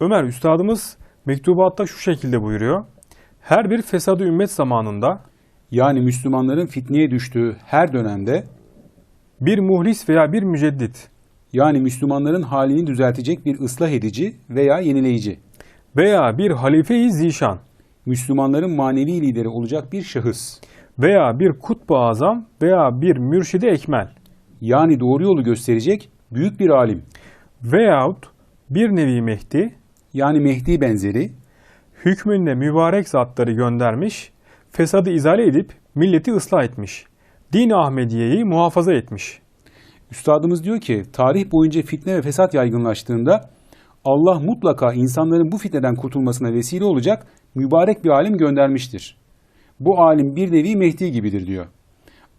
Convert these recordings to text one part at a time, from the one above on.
Ömer Üstadımız mektubatta şu şekilde buyuruyor. Her bir fesadı ümmet zamanında Yani Müslümanların fitneye düştüğü her dönemde bir muhlis veya bir müceddit yani Müslümanların halini düzeltecek bir ıslah edici veya yenileyici, veya bir halife-i zişan Müslümanların manevi lideri olacak bir şahıs, veya bir kutbu azam veya bir mürşidi ekmel yani doğru yolu gösterecek büyük bir alim, veyahut bir nevi Mehdi yani Mehdi benzeri, hükmünde mübarek zatları göndermiş, fesadı izale edip milleti ıslah etmiş, din Ahmediye'yi muhafaza etmiş. Üstadımız diyor ki tarih boyunca fitne ve fesat yaygınlaştığında Allah mutlaka insanların bu fitneden kurtulmasına vesile olacak mübarek bir alim göndermiştir. Bu alim bir nevi Mehdi gibidir diyor.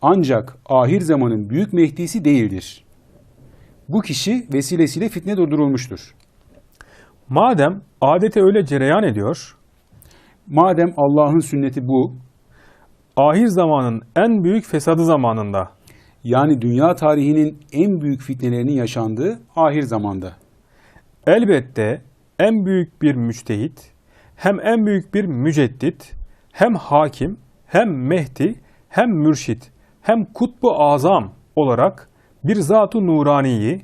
Ancak ahir zamanın büyük Mehdi'si değildir. Bu kişi vesilesiyle fitne durdurulmuştur. Madem adete öyle cereyan ediyor, Madem Allah'ın sünneti bu, ahir zamanın en büyük fesadı zamanında yani dünya tarihinin en büyük fitnelerinin yaşandığı ahir zamanda. elbette en büyük bir müçtehit, hem en büyük bir müceddit, hem hakim, hem mehdi, hem mürşit, hem kutbu azam olarak bir zat-ı nuraniyi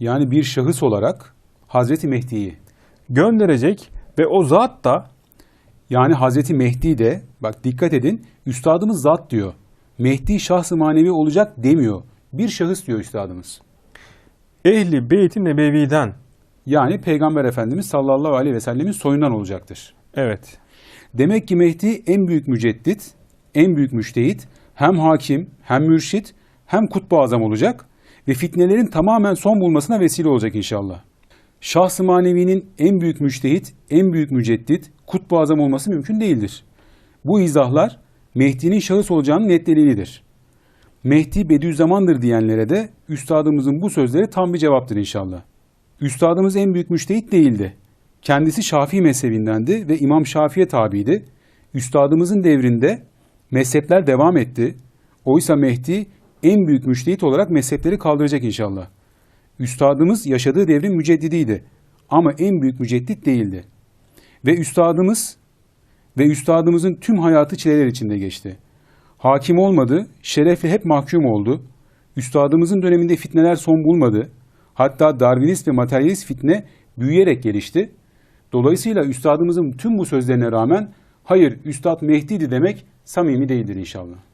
Yani bir şahıs olarak Hazreti Mehdi'yi gönderecek ve o zat da Yani Hazreti Mehdi de bak dikkat edin üstadımız zat diyor. Mehdi şahs-ı manevi olacak demiyor. Bir şahıs diyor üstadımız. ehli beyt-i nebeviden Yani Peygamber Efendimiz sallallahu aleyhi ve sellemin soyundan olacaktır. evet Demek ki Mehdi en büyük müceddit, en büyük müştehit, hem hakim, hem mürşit, hem kutbu azam olacak ve fitnelerin tamamen son bulmasına vesile olacak inşallah. Şahs-ı manevinin en büyük müştehit, en büyük müceddit, kutbu azam olması mümkün değildir. Bu izahlar Mehdi'nin şahıs olacağının net delilidir. Mehdi Bediüzzaman'dır diyenlere de üstadımızın bu sözleri tam bir cevaptır inşallah. Üstadımız en büyük müştehit değildi. Kendisi Şafii mezhebindendi ve İmam Şafii'ye tabiydi. Üstadımızın devrinde mezhepler devam etti. Oysa Mehdi en büyük müştehit olarak mezhepleri kaldıracak inşallah. Üstadımız yaşadığı devrin müceddidiydi ama en büyük müceddit değildi. Ve üstadımız ve üstadımızın tüm hayatı çileler içinde geçti. Hakim olmadı, şerefle hep mahkum oldu. Üstadımızın döneminde fitneler son bulmadı. Hatta Darwinist ve materyalist fitne büyüyerek gelişti. Dolayısıyla üstadımızın tüm bu sözlerine rağmen hayır üstad Mehdi'di demek samimi değildir inşallah.